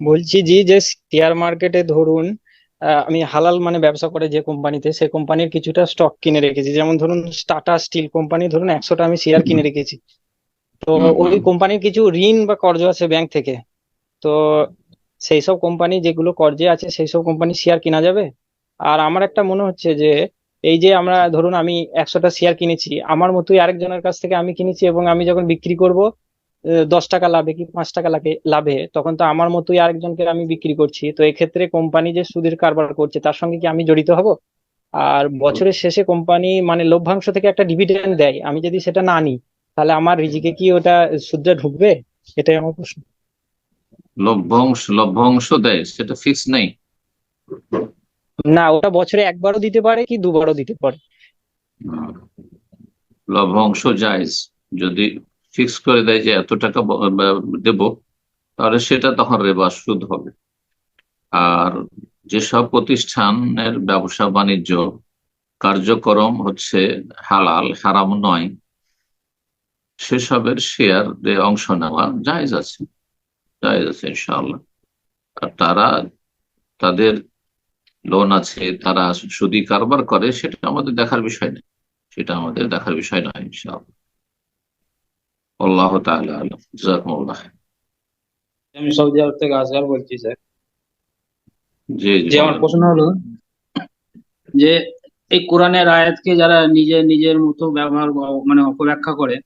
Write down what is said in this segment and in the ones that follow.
বলছি জি যে শেয়ার মার্কেটে ধরুন আমি হালাল মানে ব্যবসা করে যে কোম্পানিতে সে কোম্পানির কিছুটা স্টক কিনে রেখেছি। যেমন ধরুন টাটা স্টিল কোম্পানি ধরুন একশোটা আমি শেয়ার কিনে রেখেছি। তো ওই কোম্পানির কিছু ঋণ বা কর্জ আছে ব্যাংক থেকে। তো সেই সব কোম্পানি যেগুলো কর্জে আছে সেই সব কোম্পানি শেয়ার কিনা যাবে? আর আমার একটা মনে হচ্ছে যে এই যে আমরা ধরুন আমি একশোটা শেয়ার কিনেছি আমার মতোই আরেকজনের কাছ থেকে আমি কিনেছি এবং আমি যখন বিক্রি করব দশ টাকা লাভে কি পাঁচ টাকা লাভে লাভে? তখন তো আমার মতোই আরেকজনকে আমি বিক্রি করছি। তো এক্ষেত্রে কোম্পানি যে সুদের কারবার করছে তার সঙ্গে কি আমি জড়িত হব? আর বছরের শেষে কোম্পানি মানে লভ্যাংশ থেকে একটা ডিভিডেন্ড দেয়। আমি যদি সেটা না নিই তাহলে আমার রিজিকে কি ওটা সুদটা ঢুকবে? এটাই আমার প্রশ্ন। লভ্যাংশ লভ্যাংশ দেয় সেটা ফিক্স নেই? না ওটা বছরে একবারও দিতে পারে কি দুবারও দিতে পারে? লভ্যাংশ জায়জ যদি ফিক্স করে দেয় যে এত টাকা দেব, তাহলে সেটা তখন রেবা সুদ হবে। আর যেসব প্রতিষ্ঠানের ব্যবসা বাণিজ্য কার্যক্রম হচ্ছে হালাল, হারাম নয়, সেসবের শেয়ার অংশ নেওয়া জায়জ আছে জায়জ আছে ইনশাআল্লাহ। আর তারা, তাদের লোন আছে, তারা সুদি কারবার করে, সেটা আমাদের দেখার বিষয় না, সেটা আমাদের দেখার বিষয় নয় ইনশাআল্লাহ। আল্লাহ তাআলা আলম। জাযাকুমুল্লাহ আমি সৌদি আরব থেকে আসগার বলছি স্যার। জি জি। যে আমার প্রশ্ন হলো যে এই কোরআনের আয়াতকে যারা নিজে নিজের মতো ব্যবহার মানে অপব্যাখ্যা করে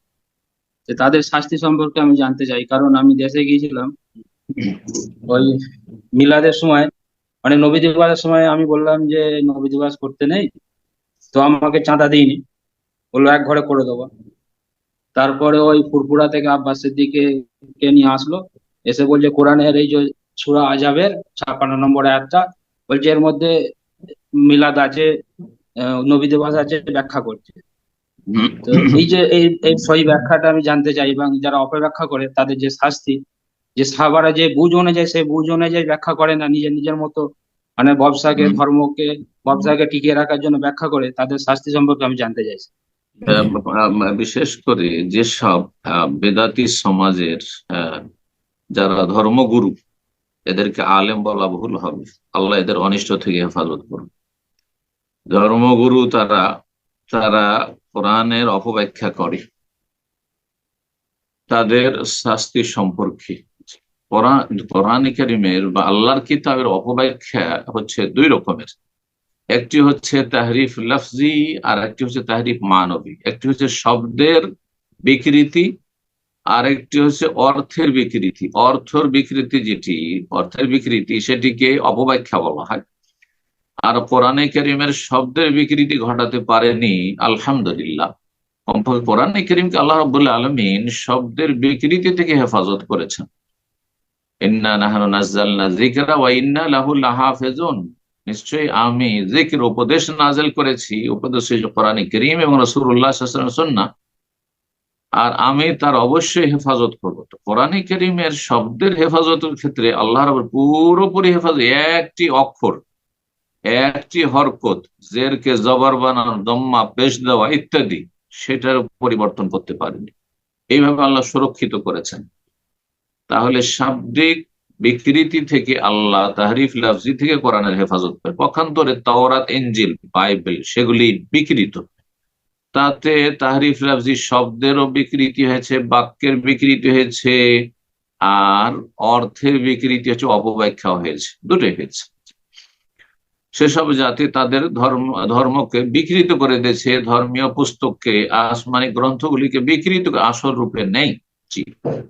যে তাদের শাস্তি সম্পর্কে আমি জানতে চাই। কারণ আমি দেশে গিয়েছিলাম ওই মিলাদের সময় মানে নবী দিবাসের সময় আমি বললাম যে নবী দিবাস করতে নেই তো আমাকে চাঁদা দিইনি। বলল এক ঘরে করে দেবো। তারপরে ওই ফুরফুরা থেকে আব্বাস সিদ্দিকে কে নিয়ে আসলো। এসে বলছে, কোরআনের এই যে সূরা আজাবের ছাপ্পান্ন নম্বর আয়াতটা, বলছে এর মধ্যে মিলাদ আছে নবী দিবস আছে, ব্যাখ্যা করছে। তো এই যে এই এই ব্যাখ্যাটা আমি জানতে চাই, এবং যারা অপব্যাখ্যা করে তাদের যে শাস্তি, যে সাহাবারা যে বুঝ অনুযায়ী, সেই বুঝ অনুযায়ী ব্যাখ্যা করে না, নিজের নিজের মতো মানে ব্যবসাকে, ধর্মকে, ব্যবসাকে টিকিয়ে রাখার জন্য ব্যাখ্যা করে, তাদের শাস্তি সম্পর্কে আমি জানতে চাইছি। বিশেষ করে যেসব বেদাতি সমাজের যারা ধর্মগুরু, এদেরকে আলেম বলা ভুল হবে। আল্লাহ এদের অনিষ্ট থেকে হেফাজত করুন। ধর্মগুরু তারা তারা কোরআনের অপব্যাখ্যা করে। তাদের শাস্তি সম্পর্কে। কোরআন কোরআন বা আল্লাহর কিতাবের অপব্যাখ্যা হচ্ছে দুই রকমের। একটি হচ্ছে তাহরিফ লফজি আর একটি হচ্ছে তাহরিফ মানবী। একটি হচ্ছে শব্দের বিকৃতি আর একটি হচ্ছে অর্থের বিকৃতি। অর্থর বিকৃতি যেটি, অর্থের বিকৃতি সেটিকে অপব্যাখ্যা বলা হয়। আর কোরআনে করিমের শব্দের বিকৃতি ঘটাতে পারেনি, আলহামদুলিল্লাহ। কমপক্ষে কোরআনে করিমকে আল্লাহ রবুল্লাহ আলমিন শব্দের বিকৃতি থেকে হেফাজত করেছেন। ইন্না নাহানু নাজ্জালনা ওয়া ইন্না লাহু নিশ্চয়ই আমি জিকির, উপদেশ নাজেল করেছি, উপদেশ কোরআনে করিম এবং সাল্লাল্লাহু আলাইহি আর আমি তার অবশ্যই হেফাজত করব। তো কোরআনে করিমের শব্দের হেফাজতের ক্ষেত্রে আল্লাহ রব পুরোপুরি হেফাজত, একটি অক্ষর, একটি হরকত, জেরকে জবর বানানো, দম্মা, পেশ দেওয়া ইত্যাদি, সেটার পরিবর্তন করতে পারেনি। এইভাবে আল্লাহ সুরক্ষিত করেছেন। তাহলে শাব্দিক বিকৃতি থেকে আল্লাহ তাহরিফ লাফজি থেকে কোরআনের হেফাজত করে। পক্ষান্তরে তাওরাত এঞ্জিল বাইবেল, সেগুলি বিকৃত। তাতে তাহরিফ লাফজি শব্দেরও বিকৃতি হয়েছে, বাক্যের বিকৃতি হয়েছে, আর অর্থের বিকৃতি হচ্ছে অপব্যাখ্যা হয়েছে। দুটোই হয়েছে। সেসব জাতি তাদের ধর্ম, ধর্মকে বিকৃত করে দিয়েছে, ধর্মীয় পুস্তককে, আসমানি গ্রন্থগুলিকে বিকৃত আসল রূপে নেই।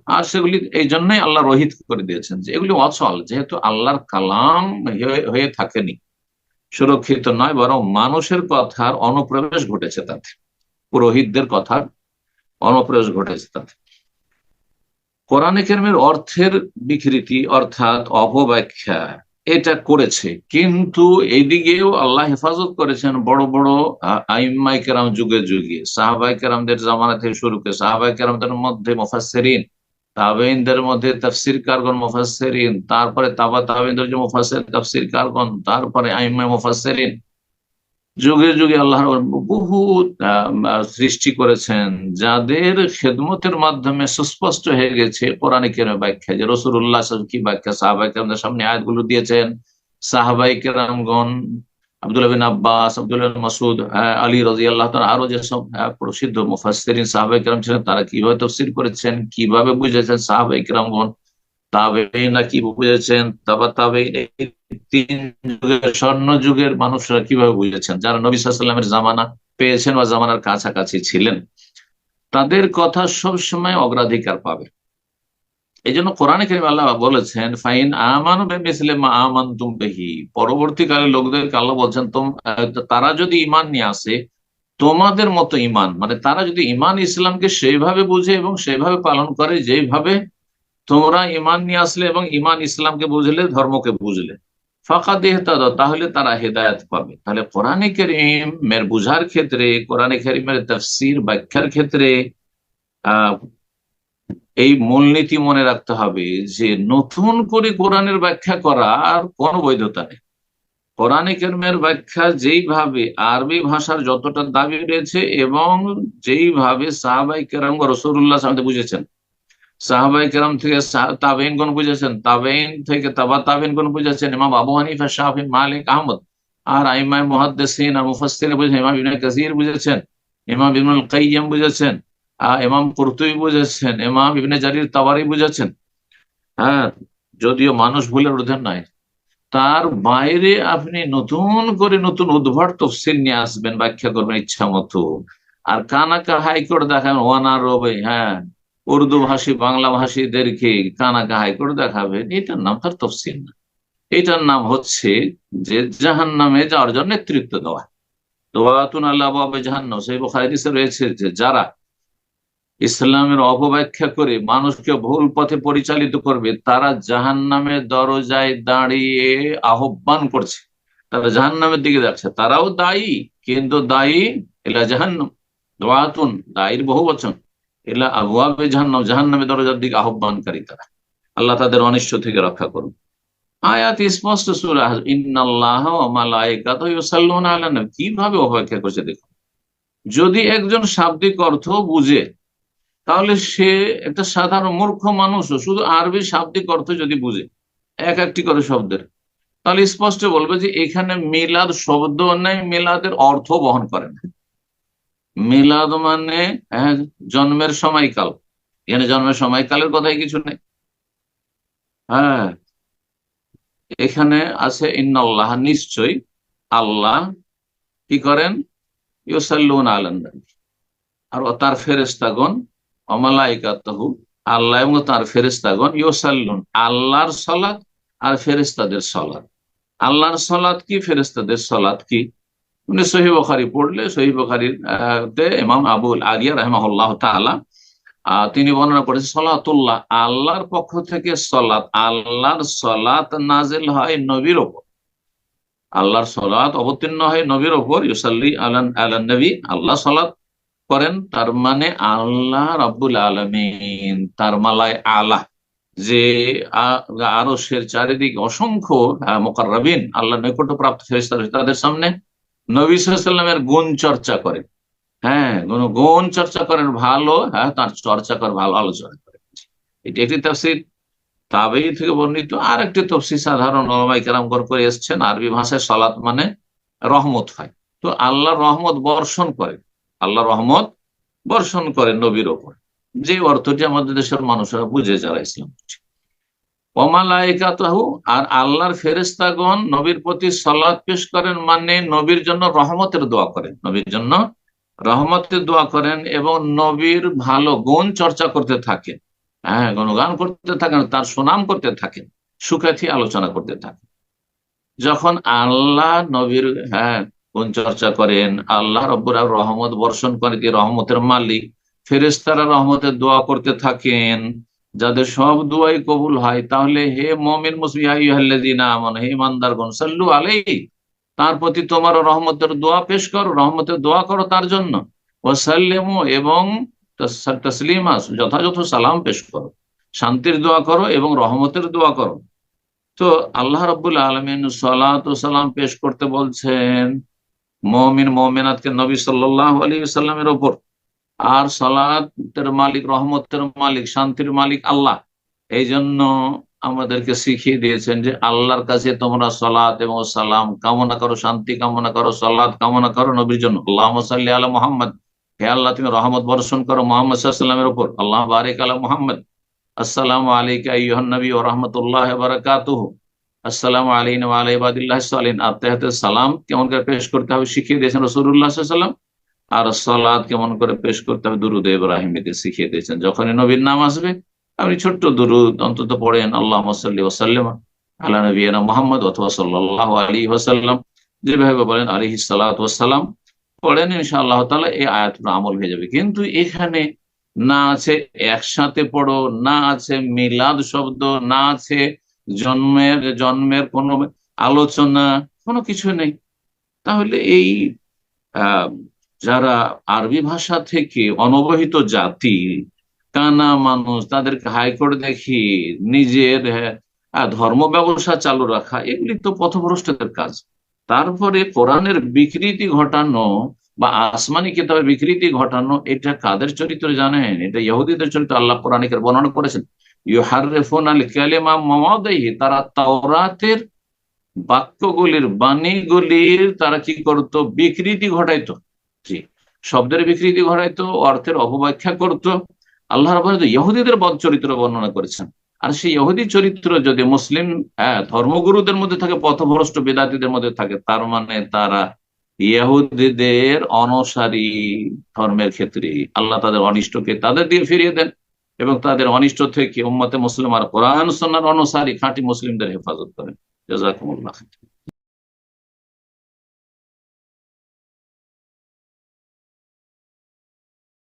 আর সেগুলি এই জন্যই আল্লাহ রহিত করে দিয়েছেন যে এগুলি অচল, যেহেতু আল্লাহর কালাম হয়ে- হয়ে থাকেনি। সুরক্ষিত নয়, বরং মানুষের কথার অনুপ্রবেশ ঘটেছে তাতে। পুরোহিতদের কথার অনুপ্রবেশ ঘটেছে তাতে। কোরআনে কেরমের অর্থের বিকৃতি অর্থাৎ অপব্যাখ্যা এটা করেছে। কিন্তু এইদিকেও আল্লাহ হেফাজত করেছেন বড় বড় আইম্মাই কেরাম যুগে যুগে। সাহাবাই কেরামদের জামানা থেকে শুরু করে সাহাবাই কেরামদের মধ্যে মোফাসেরিন তাবেইনদের মধ্যে তাফসির কারগন মোফাসেরিন তারপরে তাবা তাবেইনদের যে মোফাসের তাফসির কারগন তারপরে আইম্মাই মুফাসসিরিন যুগে যুগে আল্লাহ বহু সৃষ্টি করেছেন যাদের খেদমতের মাধ্যমে সুস্পষ্ট হয়ে গেছে কোরআন ব্যাখ্যা। যে রসুল্লাহ কি ব্যাখ্যা? সাহাবাই কেরামদের সামনে আয়াতগুলো দিয়েছেন। সাহাবাই কেরামগণ আব্দুল্লাহ বিন আব্বাস আব্দুল্লাহ মাসুদ আহ, আলী রাজি আল্লাহ আরও যেসব আহ, প্রসিদ্ধ মুফাসসিরিন সাহাবাই কেরাম ছিলেন তারা কীভাবে তফসির করেছেন কীভাবে বুঝেছেন সাহাবাই কেরামগণ? তাবেইনা কি বুঝেছেন? তাবা তাবে তিন যুগের, স্বর্ণ যুগের মানুষরা কীভাবে বুঝেছেন? যারা নবী সাল্লামের জামানা পেয়েছেন বা জামানার কাছাকাছি ছিলেন, তাদের কথা সব সময় অগ্রাধিকার পাবে। এই জন্য কোরআনে কারিম আল্লাহ বলেছেন, ফাইন আমান মা আমান তুম বেহি। পরবর্তীকালে লোকদেরকে আল্লাহ বলছেন তারা যদি ইমান নিয়ে আসে, তোমাদের মতো ইমান মানে তারা যদি ইমান ইসলামকে সেইভাবে বুঝে এবং সেইভাবে পালন করে যেভাবে তোমরা ইমান নিয়ে আসলে এবং ইমান ইসলামকে বুঝলে, ধর্মকে বুঝলে। ফাঁকা দেহতাদ তাহলে তারা হেদায়ত পাবে। তাহলে কোরআনে করিমের বুঝার ক্ষেত্রে, কোরআনে করিমের তফসির ব্যাখ্যার ক্ষেত্রে এই মূলনীতি মনে রাখতে হবে যে নতুন করে কোরআনের ব্যাখ্যা করা আর কোনো বৈধতা নেই। কোরআনে কেরমের ব্যাখ্যা যেইভাবে আরবি ভাষার যতটা দাবি রয়েছে এবং যেইভাবে সাহাবাই কেরাম রসুল্লাহ বুঝেছেন সাহাবাই কেরাম থেকে তাবেইনগণ বুঝেছেন তাবেইন থেকে তাবা তাবেইনগণ বুঝেছেন, ইমাম আবু হানিফা শাহি মালিক, আহমদ আর আইমাই মুহাদ্দিসিন আর মুফাসসিরিন বুঝেছেন, ইমাম ইবনে কাসির বুঝেছেন, ইমাম ইবনুল কাইয়্যিম বুঝেছেন ইমাম কুরতুবী বুঝেছেন, ইমাম ইবনে জারির তাবারি বুঝেছেন। হ্যাঁ যদিও মানুষ ভুলের ঊর্ধ্বে নাই। তার বাইরে আপনি নতুন করে নতুন উদ্ভট তফসিল নিয়ে আসবেন, ব্যাখ্যা করবেন ইচ্ছা মতো। আর কানাকা হাইকোর্ট দেখেন ওয়ানার রবে হ্যাঁ। উর্দু ভাষী, বাংলা ভাষীদেরকে কানাকা হাইকোর্ট দেখাবেন, এটার নাম তার তফসিল না। এটার নাম হচ্ছে যে জাহান নামে যাওয়ার জন্য নেতৃত্ব দেওয়া। দোয়াতুন আল্লাহ জাহান্ন সেই বোখারিসে রয়েছে যে যারা ইসলামের অপব্যাখ্যা করে মানুষকে ভুল পথে পরিচালিত করবে, তারা জাহান নামের দরজায় দাঁড়িয়ে আহ্বান করছে। তারা জাহান নামের দিকে যাচ্ছে। তারাও দায়ী, কিন্তু দায়ী এলা জাহান্নাম। দোয়াতুন, দায়ীর বহু বচন এলা আবুয়াবে জাহান্নাম জাহান্নামের দরজার দিকে আহ্বানকারী তারা। আল্লাহ তাদের অনিষ্ট থেকে রক্ষা করুন। আয়াত স্পষ্ট সূরা ইন্নাল্লাহ ওয়া মালাইকাতাহু ইউসাল্লুনা আলান নবী। কীভাবে অপেক্ষা করছে যদি একজন শাব্দিক অর্থ বুঝে, তাহলে সে একটা সাধারণ মূর্খ মানুষও শুধু আরবি শাব্দিক অর্থ যদি বুঝে, এক একটি করে শব্দের, তাহলে স্পষ্ট বলবে যে এখানে মিলাদ শব্দ নেই, মিলাদের অর্থ বহন করে না। মিলাদ মানে হ্যাঁ, জন্মের সময়কাল। এখানে জন্মের সময়কালের কথাই কিছু নেই। হ্যাঁ এখানে আছে ইন্নাল্লাহ নিশ্চয় আল্লাহ কি করেন? ইউসাল্লুন আলান নবী। আর তার ফেরেস্তাগণ অমালাইকাতহু আল্লাহ এবং তার ফেরেস্তাগণ ইউসাল্লুন আল্লাহর সলাৎ আর ফেরেস্তাদের সলাৎ আল্লাহর সলাৎ কি ফেরেস্তাদের সলাৎ কি? উনি সহি বখারি পড়লে সহি বখারির ইমাম আবুল আলিয়া রহমাহুল্লাহ আহ, তিনি বর্ণনা করেছেন সলাতুল্লাহ আল্লাহর পক্ষ থেকে সলাৎ আল্লাহর সলাৎ নাজেল হয় নবীর ওপর। আল্লাহর সলাত অবতীর্ণ হয় নবীর ওপর। ইউসাল্লি আলান আলান নবী আল্লাহ সলাৎ করেন। তার মানে আল্লাহ রাব্বুল আলামিন তার মালায় আলাহ যে আরও সের চারিদিক অসংখ্য মোকাররাবিন আল্লাহ নৈকট্য প্রাপ্ত রয়েছে, তাদের সামনে। নবী গুণ চর্চা করেন। হ্যাঁ গুণ গুণ চর্চা করেন ভালো হ্যাঁ তার চর্চা করেন ভালো আলোচনা করেন। এটি একটি তাফসির। তাবেই থেকে বর্ণিত। আর একটি তফসির সাধারণ ওলামাই কেরামগণ করে এসছেন, আরবি ভাষায় সলাৎ মানে রহমত হয়। তো আল্লাহ রহমত বর্ষণ করে। আল্লাহ রহমত বর্ষণ করেন নবীর ওপর। যে অর্থটি আমাদের দেশের মানুষরা বুঝে যারা ইসলাম বুঝে অমালাইকাতাহু আর আল্লাহর ফেরেস্তাগণ নবীর প্রতি সলাৎ পেশ করেন মানে নবীর জন্য রহমতের দোয়া করেন। নবীর জন্য রহমতের দোয়া করেন এবং নবীর ভালো গুণ চর্চা করতে থাকেন। হ্যাঁ গুণগান করতে থাকেন, তার সুনাম করতে থাকেন, সুখ্যাতি আলোচনা করতে থাকেন। যখন আল্লাহ নবীর হ্যাঁ গুণ চর্চা করেন, আল্লাহ রব্বুর রহমত বর্ষণ করেন রহমতের মালিক। ফেরেস্তারা রহমতের দোয়া করতে থাকেন। যাদের সব দুয়াই কবুল হয়, তাহলে হে মমিন ইমানদারগণ, সাল্লু আলাই তার প্রতি তোমার রহমতের দোয়া পেশ করো, রহমতের দোয়া করো তার জন্য। এবং যথাযথ সালাম পেশ করো। শান্তির দোয়া করো এবং রহমতের দোয়া করো। তো আল্লাহ রাব্বুল আলমিন সালাত সালাম পেশ করতে বলছেন, মমিন, মমিনাতকে নবী সাল্লাহ আলী সাল্লামের ওপর। আর সালাতের মালিক, রহমতের মালিক, শান্তির মালিক আল্লাহ। এই জন্য আমাদেরকে শিখিয়ে দিয়েছেন যে আল্লাহর কাছে তোমরা সালাত এবং সালাম, কামনা করো শান্তি, কামনা করো সালাত, কামনা করো নবীর জন্য। আল্লাহ সাল্লি আলা মোহাম্মদ। হে আল্লাহ, তুমি রহমত বর্ষণ করো মোহাম্মদ সাল্লামের উপর। আল্লাহ বারিক আলা মোহাম্মদ। আসসালামু আলাইকা ইয়ুহান নবী ও রহমতুল্লাহ বারাকাতুহু। আসসালামু আলা সালিন আত্মাহাতে সালাম কেমন করে পেশ করতে হবে শিখিয়ে দিয়েছেন রসুল্লাহ সাল্লাম আর সালাদ কেমন করে পেশ করতে হবে? দুরুদ ইব্রাহিমীকে শিখিয়ে দিয়েছেন। যখনই নবীর নাম আসবে, আপনি ছোট্ট দুরুদ, অন্তত পড়েন আল্লাহ সাল্লি ওসাল্লাম আল্লাহ নবীনা মোহাম্মদ অথবা সাল্লাহ আলী ওসাল্লাম যেভাবে বলেন আলিহি সালাত ওসাল্লাম পড়েন, ইনশাআল্লাহ তালা এই আয়াতটা আমল হয়ে যাবে। কিন্তু এখানে না আছে একসাথে পড়ো, না আছে মিলাদ শব্দ, না আছে জন্মের জন্মের কোনো আলোচনা, কোনো কিছু নেই। তাহলে এই যারা আরবি ভাষা থেকে অনবহিত জাতি কানা মানুষ তাদেরকে হাইকোর্ট দেখি নিজের আহ, ধর্ম ব্যবসা চালু রাখা এগুলি তো পথভ্রষ্টদের কাজ। তারপরে কোরআনের বিকৃতি ঘটানো বা আসমানি কিতাবের বিকৃতি ঘটানো এটা কাদের চরিত্র জানেন? এটা ইহুদিদের চরিত্র আল্লাহ কোরআনিকের বর্ণনা করেছেন। ইউহারিফুন আল কালিমা মাওয়াদিহি তারা তাওরাতের বাক্যগুলির বাণীগুলির তারা কি করতো? বিকৃতি ঘটাইতো। শব্দের বিকৃতি ঘটাইতো, অর্থের অপব্যাখ্যা করতো। আল্লাহ ইহুদিদের বদ চরিত্র বর্ণনা করেছেন। আর সেই ইহুদি চরিত্র যদি মুসলিম হ্যাঁ ধর্মগুরুদের মধ্যে থাকে, পথভ্রষ্ট বেদাতিদের মধ্যে থাকে, তার মানে তারা ইহুদিদের অনসারী ধর্মের ক্ষেত্রে। আল্লাহ তাদের অনিষ্টকে তাদের দিয়ে ফিরিয়ে দেন এবং তাদের অনিষ্ট থেকে উম্মতে মুসলিম আর কোরআন সন্ন্যার অনুসারী খাঁটি মুসলিমদের হেফাজত করেন। জাজাকুমুল্লাহ